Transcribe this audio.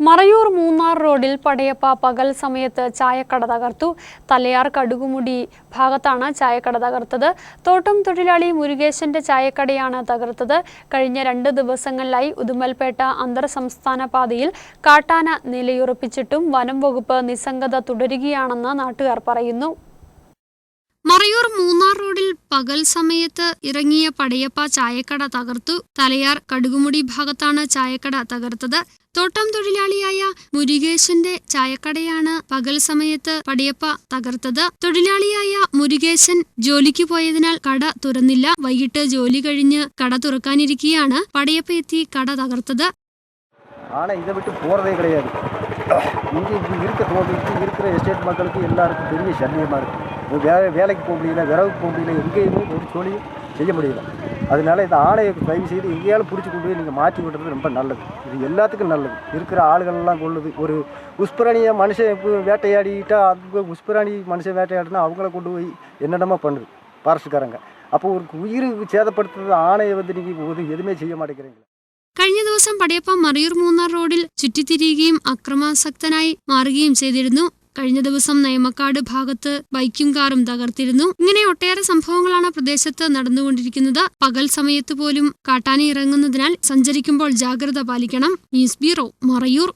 മറയൂർ മൂന്നാർ റോഡിൽ പടയപ്പ പകൽ സമയത്ത് ചായക്കട തകർത്തു. തലയാർ കടുകുമുടി ഭാഗത്താണ് ചായക്കട തകർത്തത്. തോട്ടം തൊഴിലാളി മുരുകേശന്റെ ചായക്കടയാണ് തകർത്തത്. കഴിഞ്ഞ രണ്ട് ദിവസങ്ങളിലായി ഉദുമൽപേട്ട അന്തർ സംസ്ഥാന പാതയിൽ കാട്ടാന നിലയുറപ്പിച്ചിട്ടും വനം വകുപ്പ് നിസ്സംഗത തുടരുകയാണെന്ന് നാട്ടുകാർ പറയുന്നു. മറയൂർ മൂന്നാർ റോഡിൽ പകൽ സമയത്ത് ഇറങ്ങിയ പടയപ്പ ചായക്കട തകർത്തു തലയാർ കടുകുമുടി ഭാഗത്താണ് ചായക്കട തകർത്തത് തോട്ടം തൊഴിലാളിയായ മുരുകേശന്റെ ചായക്കടയാണ് പകൽ സമയത്ത് പടയപ്പ തകർത്തത് തൊഴിലാളിയായ മുരുകേശൻ ജോലിക്ക് പോയതിനാൽ കട തുറന്നില്ല വൈകിട്ട് ജോലി കഴിഞ്ഞ് കട തുറക്കാനിരിക്കെയാണ് പടയപ്പ എത്തി കട തകർത്തത് ஆனால் இதை விட்டு போகிறதே கிடையாது இங்கே இப்படி இருக்க தோட்டத்துக்கு இருக்கிற எஸ்டேட் மக்களுக்கு எல்லாருக்கும் பெரிய சல்லியமாக இருக்குது வே வேலைக்கு போக முடியல விறகுக்கு போக முடியல எங்கேயுமே ஒரு தொழில் செய்ய முடியல அதனால இந்த ஆணையை தயவு செய்து எங்கேயாலும் பிடிச்சி கொண்டு போய் நீங்கள் மாற்றி விடுறது ரொம்ப நல்லது இது எல்லாத்துக்கும் நல்லது இருக்கிற ஆளுகளெல்லாம் கொள்ளுது ஒரு உஸ்பிராணியை மனுஷன் இப்போ வேட்டையாடிட்டா அது உஸ்பிராணி மனுஷன் வேட்டையாடினா அவங்கள கொண்டு போய் என்னென்னமோ பண்ணுது ஃபாரஸ்ட்டுக்காரங்க அப்போ ஒரு உயிருக்கு சேதப்படுத்துறது ஆணையை வந்து நீங்கள் எதுவுமே செய்ய மாட்டேங்கிறீங்க കഴിഞ്ഞ ദിവസം പടയപ്പ മറയൂർ മൂന്നാർ റോഡിൽ ചുറ്റിത്തിരിയുകയും അക്രമാസക്തനായി മാറുകയും ചെയ്തിരുന്നു കഴിഞ്ഞ ദിവസം നയമക്കാട് ഭാഗത്ത് ബൈക്കും കാറും തകർത്തിരുന്നു. ഇങ്ങനെ ഒട്ടേറെ സംഭവങ്ങളാണ് പ്രദേശത്ത് നടന്നുകൊണ്ടിരിക്കുന്നത്. പകൽ സമയത്ത് പോലും കാട്ടാന ഇറങ്ങുന്നതിനാൽ സഞ്ചരിക്കുമ്പോൾ ജാഗ്രത പാലിക്കണം. News bureau Marayur.